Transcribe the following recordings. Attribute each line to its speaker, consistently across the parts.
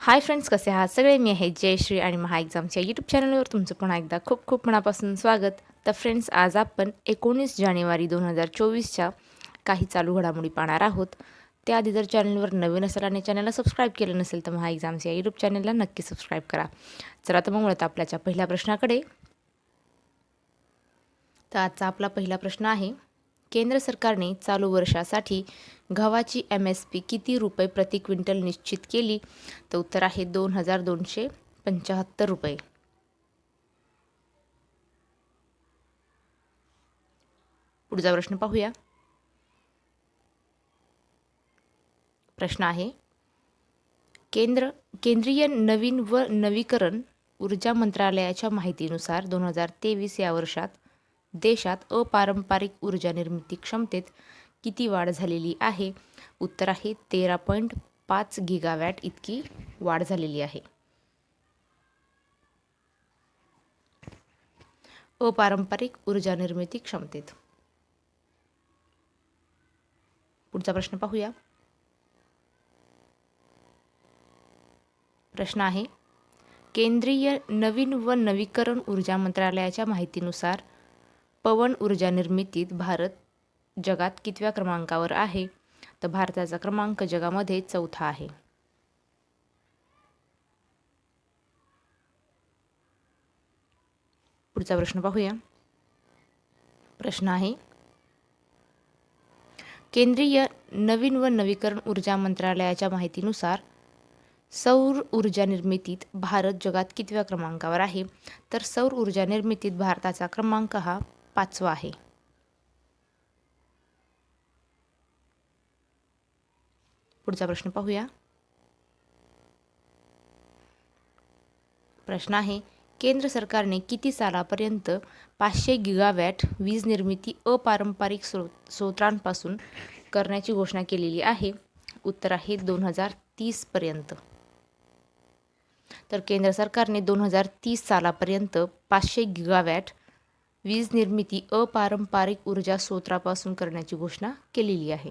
Speaker 1: Hi friends कसे आहात? सगळे मी आहे जयश्री आणि महा एक्झामच्या यूट्यूब चॅनलवर तुमचं पुन्हा एकदा खूप खूप मनापासून स्वागत. तर फ्रेंड्स आज आपण एकोणीस जानेवारी दोन हजार चोवीसच्या काही चालू घडामोडी पाहणार आहोत. त्याआधी जर चॅनलवर नवीन असेल आणि चॅनलला सबस्क्राईब केलं नसेल तर महा एक्झामच्या यूट्यूब चॅनलला नक्की सबस्क्राईब करा. चला तर मग वळत आपल्याच्या पहिल्या प्रश्नाकडे. तर आजचा आपला पहिला प्रश्न आहे केंद्र सरकारने चालू वर्षासाठी गव्हाची एम एस पी किती रुपये प्रति क्विंटल निश्चित केली? तर उत्तर आहे दोन हजार दोनशे पंच्याहत्तर रुपये. पुढचा प्रश्न पाहूया. प्रश्न आहे केंद्र केंद्रीय नवीन व नवीकरण ऊर्जा मंत्रालयाच्या माहितीनुसार दोन हजार तेवीस या वर्षात देशात अपारंपरिक ऊर्जा निर्मिती क्षमतेत किती वाढ झालेली आहे? उत्तर आहे तेरा पॉईंट पाच गिगावॅट इतकी वाढ झालेली आहे. अपारंपरिक ऊर्जा निर्मिती क्षमतेत. पुढचा प्रश्न पाहूया. प्रश्न आहे केंद्रीय नवीन व नवीकरण ऊर्जा मंत्रालयाच्या माहितीनुसार पवन ऊर्जा निर्मितीत भारत जगात कितव्या क्रमांकावर आहे? तर भारताचा क्रमांक जगामध्ये चौथा आहे. पुढचा प्रश्न पाहूया. प्रश्न आहे केंद्रीय नवीन व नवीकरण ऊर्जा मंत्रालयाच्या माहितीनुसार सौर ऊर्जा निर्मितीत भारत जगात कितव्या क्रमांकावर आहे? तर सौर ऊर्जा निर्मितीत भारताचा क्रमांक हा पाचवा आहे. पुढचा प्रश्न पाहूया. प्रश्न आहे केंद्र सरकारने किती सालापर्यंत पाचशे गिगावॅट वीज निर्मिती अपारंपरिक स्रोत स्रोतांपासून करण्याची घोषणा केलेली आहे? उत्तर आहे दोन हजार तीसपर्यंत. तर केंद्र सरकारने दोन हजार तीस सालापर्यंत पाचशे गिगावॅट वीज निर्मिती अपारंपरिक ऊर्जा स्रोतापासून करण्याची घोषणा केलेली आहे.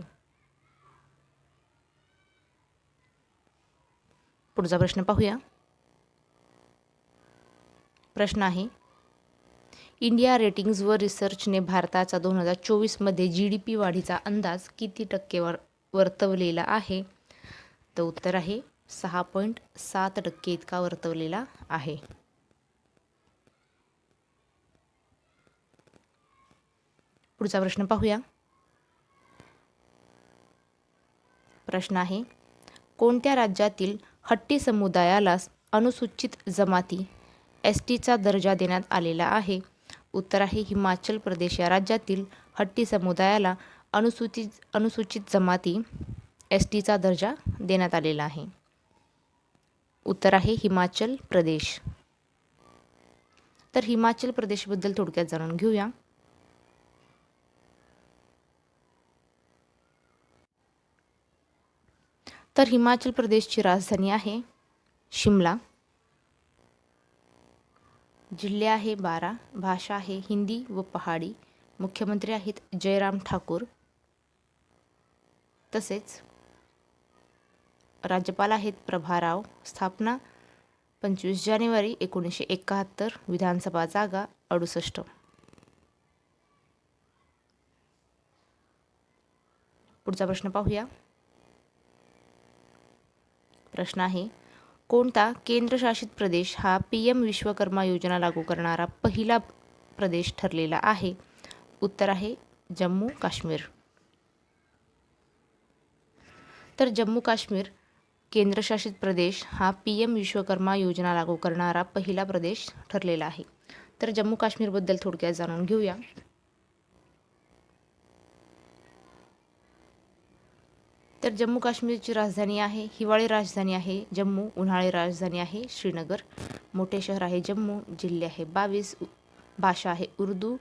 Speaker 1: पुढचा प्रश्न पाहूया. प्रश्न आहे इंडिया रेटिंग्ज व रिसर्चने भारताचा दोन हजार चोवीसमध्ये जी डी पी वाढीचा अंदाज किती टक्केवर वर्तवलेला आहे? तर उत्तर आहे सहा पॉईंट सात टक्के इतका वर्तवलेला आहे. पुढचा प्रश्न पाहूया. प्रश्न आहे कोणत्या राज्यातील हट्टी समुदायाला अनुसूचित जमाती एस टीचा दर्जा देण्यात आलेला आहे? उत्तर आहे हिमाचल प्रदेश या राज्यातील हट्टी समुदायाला अनुसूचित अनुसूचित जमाती एस टीचा दर्जा देण्यात आलेला आहे. उत्तर आहे हिमाचल प्रदेश. तर हिमाचल प्रदेशबद्दल थोडक्यात जाणून घेऊया. तर हिमाचल प्रदेशची राजधानी आहे शिमला. जिल्हे आहे बारा भाषा आहे हिंदी व पहाडी. मुख्यमंत्री आहेत जयराम ठाकूर. तसेच राज्यपाल आहेत प्रभाराव स्थापना पंचवीस जानेवारी एकोणीसशे एकाहत्तर विधानसभा जागा अडुसष्ट. पुढचा प्रश्न पाहूया. प्रश्न आहे. कोणता केंद्रशासित प्रदेश हा पी एम विश्वकर्मा योजना लागू करणारा पहिला प्रदेश ठरलेला आहे? उत्तर आहे जम्मू काश्मीर. तर जम्मू काश्मीर केंद्रशासित प्रदेश हा पी एम विश्वकर्मा योजना लागू करणारा पहिला प्रदेश ठरलेला आहे. तर जम्मू काश्मीरबद्दल थोडक्यात जाणून घेऊया. तर जम्मू काश्मीरची राजधानी आहे हिवाळी राजधानी आहे जम्मू उन्हाळी राजधानी आहे श्रीनगर. मोठे शहर आहे जम्मू जिल्हे आहे बावीस भाषा आहे उर्दू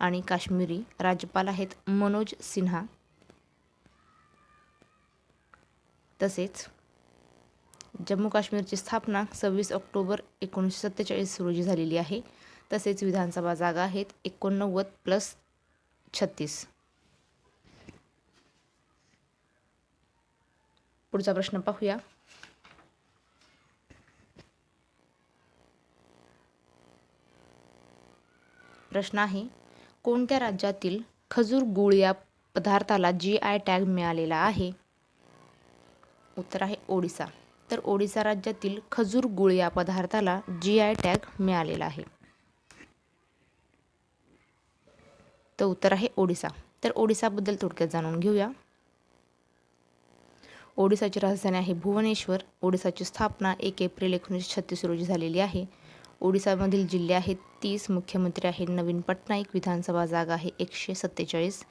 Speaker 1: आणि काश्मीरी. राज्यपाल आहेत मनोज सिन्हा. तसेच जम्मू काश्मीरची स्थापना सव्वीस ऑक्टोबर एकोणीसशे सत्तेचाळीस रोजी झालेली आहे. तसेच विधानसभा जागा आहेत एकोणनव्वद प्लस छत्तीस. पुढचा प्रश्न पाहूया. प्रश्न आहे कोणत्या राज्यातील खजूर गुळ या पदार्थाला जी आय टॅग मिळालेला आहे? उत्तर आहे ओडिसा. तर ओडिसा राज्यातील खजूर गुळ या पदार्थाला जी आय टॅग मिळालेला आहे. तर उत्तर आहे ओडिसा. तर ओडिसाबद्दल थोडक्यात जाणून घेऊया. ओडिसाची राजधानी आहे भुवनेश्वर. ओडिसाची स्थापना एक एप्रिल एकोणीसशे छत्तीस रोजी झालेली आहे. ओडिसामधील जिल्हे आहेत तीस मुख्यमंत्री आहेत नवीन पटनाईक विधानसभा जागा आहे एकशे सत्तेचाळीस.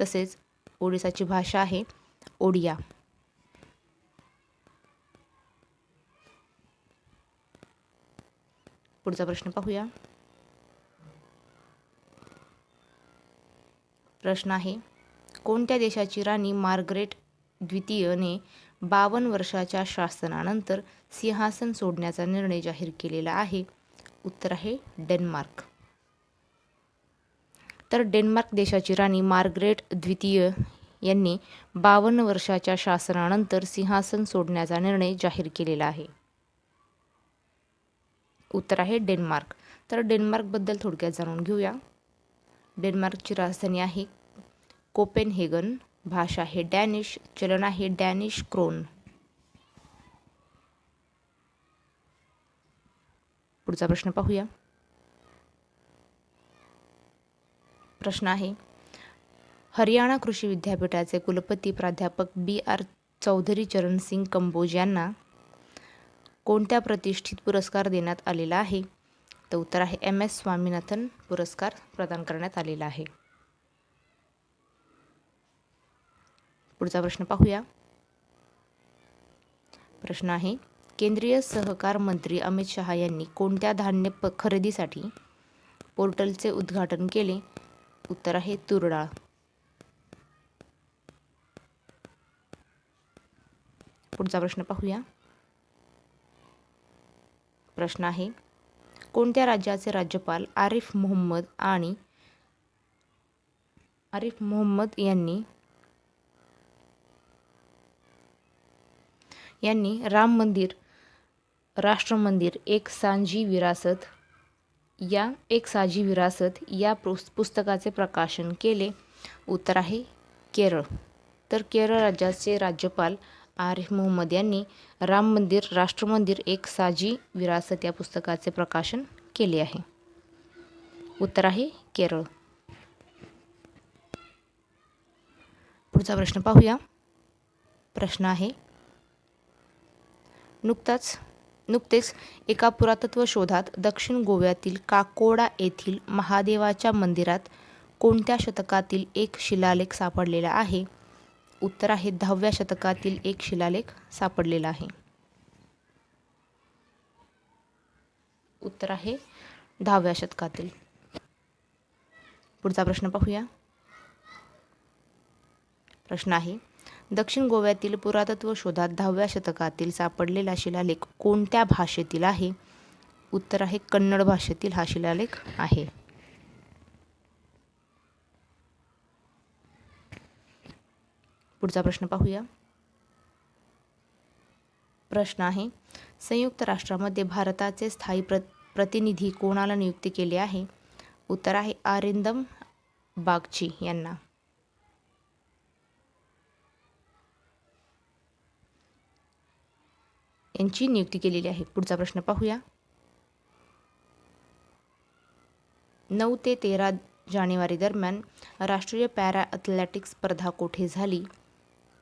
Speaker 1: तसेच ओडिसाची भाषा आहे ओडिया. पुढचा प्रश्न पाहूया. प्रश्न आहे कोणत्या देशाची राणी मार्गरेट द्वितीयने बावन्न वर्षाच्या शासनानंतर सिंहासन सोडण्याचा निर्णय जाहीर केलेला आहे. उत्तर आहे डेन्मार्क. तर डेन्मार्क देशाची राणी मार्ग्रेट द्वितीय यांनी बावन्न वर्षाच्या शासनानंतर सिंहासन सोडण्याचा निर्णय जाहीर केलेला आहे. उत्तर आहे डेन्मार्क. तर डेन्मार्कबद्दल थोडक्यात जाणून घेऊया. डेन्मार्कची राजधानी आहे कोपेनहेगन. भाषा आहे डॅनिश चलन आहे डॅनिश क्रोन. पुढचा प्रश्न पाहूया. प्रश्न आहे हरियाणा कृषी विद्यापीठाचे कुलपती प्राध्यापक बी आर चौधरी चरण सिंग कंबोज यांना कोणत्या प्रतिष्ठित पुरस्कार देण्यात आलेला आहे? तर उत्तर आहे एम एस स्वामीनाथन पुरस्कार प्रदान करण्यात आलेला आहे. पुढचा प्रश्न पाहूया. प्रश्न आहे केंद्रीय सहकार मंत्री अमित शहा यांनी कोणत्या धान्य प खरेदीसाठी पोर्टलचे उद्घाटन केले? उत्तर आहे तुरडाळ. पुढचा प्रश्न पाहूया. प्रश्न आहे कोणत्या राज्याचे राज्यपाल आरिफ मोहम्मद आणि आरिफ मोहम्मद यांनी यांनी राम मंदिर राष्ट्र मंदिर एक सांजी विरासत या एक साजी विरासत या पुस्तकाचे प्रकाशन केले. उत्तर आहे केरळ. तर केरळ राज्याचे राज्यपाल आरिफ मोहम्मद यांनी राम मंदिर राष्ट्र मंदिर एक साजी विरासत या पुस्तकाचे प्रकाशन केले आहे. उत्तर आहे केरळ. पुढचा प्रश्न पाहूया. प्रश्न आहे नुकताच नुकतेच एका पुरातत्व शोधात दक्षिण गोव्यातील काकोडा येथील महादेवाच्या मंदिरात कोणत्या शतकातील एक शिलालेख सापडलेला आहे? उत्तर आहे दहाव्या शतकातील एक शिलालेख सापडलेला आहे. उत्तर आहे दहाव्या शतकातील. पुढचा प्रश्न पाहूया. प्रश्न आहे दक्षिण गोव्यातील पुरातत्व शोधात दहाव्या शतकातील सापडलेला शिलालेख कोणत्या भाषेतील आहे? उत्तर आहे कन्नड भाषेतील हा शिलालेख आहे. पुढचा प्रश्न पाहूया. प्रश्न आहे संयुक्त राष्ट्रामध्ये भारताचे स्थायी प्र प्रतिनिधी कोणाला नियुक्ती केली आहे? उत्तर आहे आरिंदम बागची यांना. यांची नियुक्ती केलेली आहे. पुढचा प्रश्न पाहूया. नऊ ते तेरा जानेवारी दरम्यान राष्ट्रीय पॅरा अथलेटिक्स स्पर्धा कोठे झाली?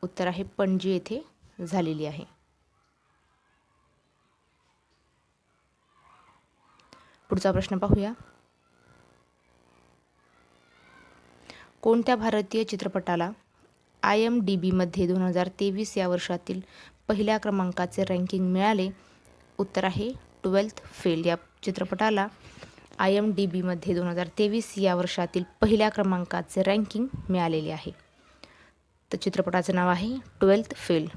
Speaker 1: उत्तर आहे पणजी येथे झालेली आहे. पुढचा प्रश्न पाहूया. कोणत्या भारतीय चित्रपटाला आय एम डी बीमध्ये दोन हजार तेवीस या वर्षातील पहिल्या क्रमांकाचे रँकिंग मिळाले. उत्तर आहे ट्वेल्थ फेल या चित्रपटाला आय एम डी बीमध्ये दोन हजार तेवीस या वर्षातील पहिल्या क्रमांकाचे रँकिंग मिळालेले आहे. तर चित्रपटाचं नाव आहे ट्वेल्थ फेल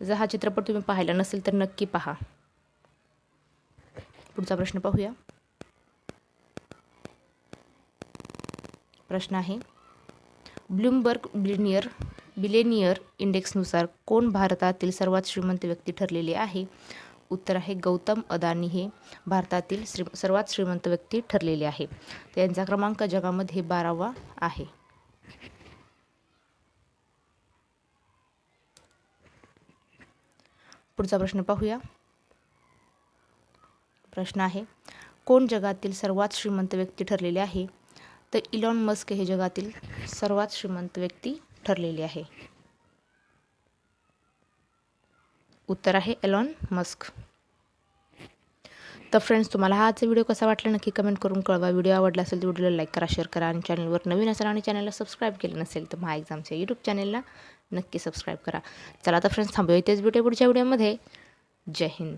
Speaker 1: जर हा चित्रपट तुम्ही पाहिला नसेल तर नक्की पहा. पुढचा प्रश्न पाहूया. प्रश्न आहे ब्लूमबर्ग बिलिनियर बिलेनियर इंडेक्सनुसार कोण भारतातील सर्वात श्रीमंत व्यक्ती ठरलेले आहे? उत्तर आहे गौतम अदानी हे भारतातील श्री सर्वात श्रीमंत व्यक्ती ठरलेले आहे. त्यांचा क्रमांक जगामध्ये बारावा आहे. पुढचा प्रश्न पाहूया. प्रश्न आहे कोण जगातील सर्वात श्रीमंत व्यक्ती ठरलेले आहे? तर इलॉन मस्क हे जगातील सर्वात श्रीमंत व्यक्ती ठरलेली आहे. उत्तर आहे एलॉन मस्क तर फ्रेंड्स तुम्हाला हा आजचा व्हिडिओ कसा वाटला? नक्की कमेंट करून कळवा. व्हिडिओ आवडला असेल तर व्हिडिओला लाईक करा शेअर करा आणि चॅनलवर नवीन असाल आणि चॅनलला सबस्क्राईब केलं नसेल तर महा एक्झामच्या यूट्यूब चॅनलला नक्की सबस्क्राईब करा. चला तर फ्रेंड्स थांबूया इथेच व्हिडिओ पुढच्या व्हिडिओमध्ये जय हिंद.